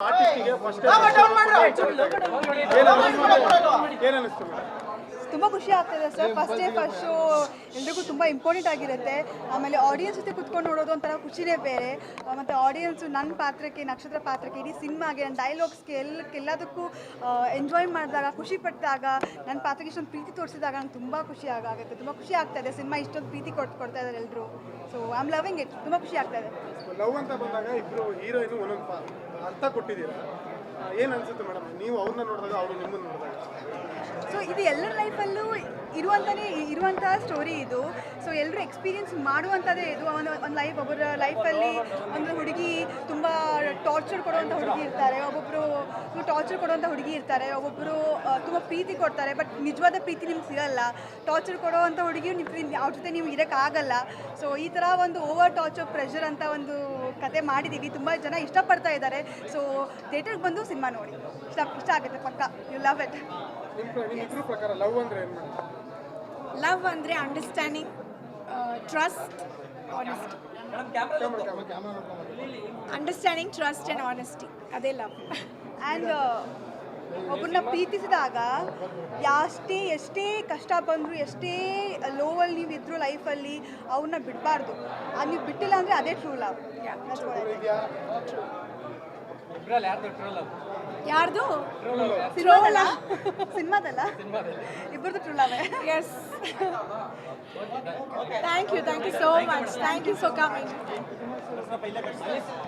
ಆರ್ಟಿಸ್ಟಿಗೆ first ಏನನ್ನಿಸ್ತು ತುಂಬ ಖುಷಿ ಆಗ್ತದೆ sir. First day first show ಎಲ್ರಿಗೂ ತುಂಬ ಇಂಪಾರ್ಟೆಂಟ್ ಆಗಿರುತ್ತೆ. ಆಮೇಲೆ ಆಡಿಯನ್ಸ್ ಜೊತೆ ಕುತ್ಕೊಂಡು ನೋಡೋದು ಒಂಥರ ಖುಷಿನೇ ಬೇರೆ. ಮತ್ತು ಆಡಿಯನ್ಸು ನನ್ನ ಪಾತ್ರಕ್ಕೆ ನಕ್ಷತ್ರ ಪಾತ್ರಕ್ಕೆ ಇಡೀ ಸಿನಿಮಾಗೆ ನನ್ನ ಡೈಲಾಗ್ಸ್ಗೆ ಎಲ್ಲಕ್ಕೆ ಎಲ್ಲದಕ್ಕೂ ಎಂಜಾಯ್ ಮಾಡಿದಾಗ ಖುಷಿ ಪಟ್ಟಾಗ ನನ್ನ ಪಾತ್ರಕ್ಕೆ ಇಷ್ಟೊಂದು ಪ್ರೀತಿ ತೋರಿಸಿದಾಗ ನಂಗೆ ತುಂಬ ಖುಷಿ ಆಗ- ಆಗುತ್ತೆ. ತುಂಬ ಖುಷಿ ಆಗ್ತಾ ಇದೆ. ಸಿನಿಮಾ ಇಷ್ಟೊಂದು ಪ್ರೀತಿ ಕೊಟ್ಟು ಕೊಡ್ತಾ ಇದ್ದಾರೆ ಎಲ್ಲರೂ so I am loving it ತುಂಬ ಖುಷಿ ಆಗ್ತಾ ಇದೆ. ಲವ್ ಅಂತ ಬಂದಾಗ ಇಬ್ಬರು ಹೀರೋಯಿನ್ ಒಂದೊಂದು ಅರ್ಥ ಕೊಟ್ಟಿದ್ದೀರಾ? ಏನ್ ಅನ್ಸುತ್ತೆ ಮೇಡಮ್? ನೀವು ಅವ್ರನ್ನ ನೋಡಿದಾಗ ಅವರು ನಿಮ್ಮನ್ನ ನೋಡಿದಾಗ ಸೊ ಇದು ಎಲ್ಲರ ಲೈಫಲ್ಲೂ ಇರುವಂಥನೇ ಇರುವಂತಹ ಸ್ಟೋರಿ ಇದು. ಸೊ ಎಲ್ಲರೂ ಎಕ್ಸ್ಪೀರಿಯನ್ಸ್ ಮಾಡುವಂಥದ್ದೇ ಇದು. ಒಂದು ಒಂದು ಲೈಫ್ ಒಬ್ಬರ ಲೈಫಲ್ಲಿ ಟಾರ್ಚರ್ ಕೊಡುವಂಥ ಹುಡುಗಿ ಇರ್ತಾರೆ ಒಬ್ಬೊಬ್ಬರು ತುಂಬ ಟಾರ್ಚರ್ ಕೊಡುವಂಥ ಹುಡುಗಿ ಇರ್ತಾರೆ ಒಬ್ಬೊಬ್ಬರು ತುಂಬ ಪ್ರೀತಿ ಕೊಡ್ತಾರೆ ಬಟ್ ನಿಜವಾದ ಪ್ರೀತಿ ನಿಮ್ಗೆ ಸಿಗಲ್ಲ. ಟಾರ್ಚರ್ ಕೊಡುವಂಥ ಹುಡುಗಿ ನಿಮ್ಮ ಅವ್ರ ಜೊತೆ ನೀವು ಇರೋಕ್ಕಾಗಲ್ಲ ಸೊ ಈ ಥರ ಒಂದು ಓವರ್ ಟಾರ್ಚರ್ ಪ್ರೆಷರ್ ಅಂತ ಒಂದು ಕತೆ ಮಾಡಿದ್ದೀವಿ ತುಂಬ ಜನ ಇಷ್ಟಪಡ್ತಾ ಇದ್ದಾರೆ. ಸೊ ಥಿಯೇಟರ್ಗೆ ಬಂದು ಸಿನಿಮಾ ನೋಡಿ. ಇಷ್ಟ ಇಷ್ಟ ಆಗುತ್ತೆ ಪಕ್ಕ. ಯು ಲವ್ ಇಟ್ ನಿಮ್ಮ ನಿಮ್ಮ ಪ್ರಕಾರ ಲವ್ ಅಂದ್ರೆ ಏನು ಲವ್ ಅಂದರೆ understanding trust honesty understanding trust and honesty ಅದೇ ಲವ್ ಆ್ಯಂಡ್ ಒಬ್ಬರನ್ನ ಪ್ರೀತಿಸಿದಾಗ ಯಾಷ್ಟೇ, ಎಷ್ಟೇ ಕಷ್ಟ ಬಂದರೂ, ಎಷ್ಟೇ ಲೋವಲ್ಲಿ ನೀವು ಇದ್ರು ಲೈಫಲ್ಲಿ ಅವ್ರನ್ನ ಬಿಡಬಾರ್ದು. ಅದು ನೀವು ಬಿಟ್ಟಿಲ್ಲ ಅಂದರೆ ಅದೇ ಟ್ರೂ ಲವ್ ಯಾರ್ದು? ಸಿನಿಮಾದಲ್ಲ? ಸಿನಿಮಾದಲ್ಲ. ಇಬ್ಬರದು true love yes thank you thank you so much thank you so coming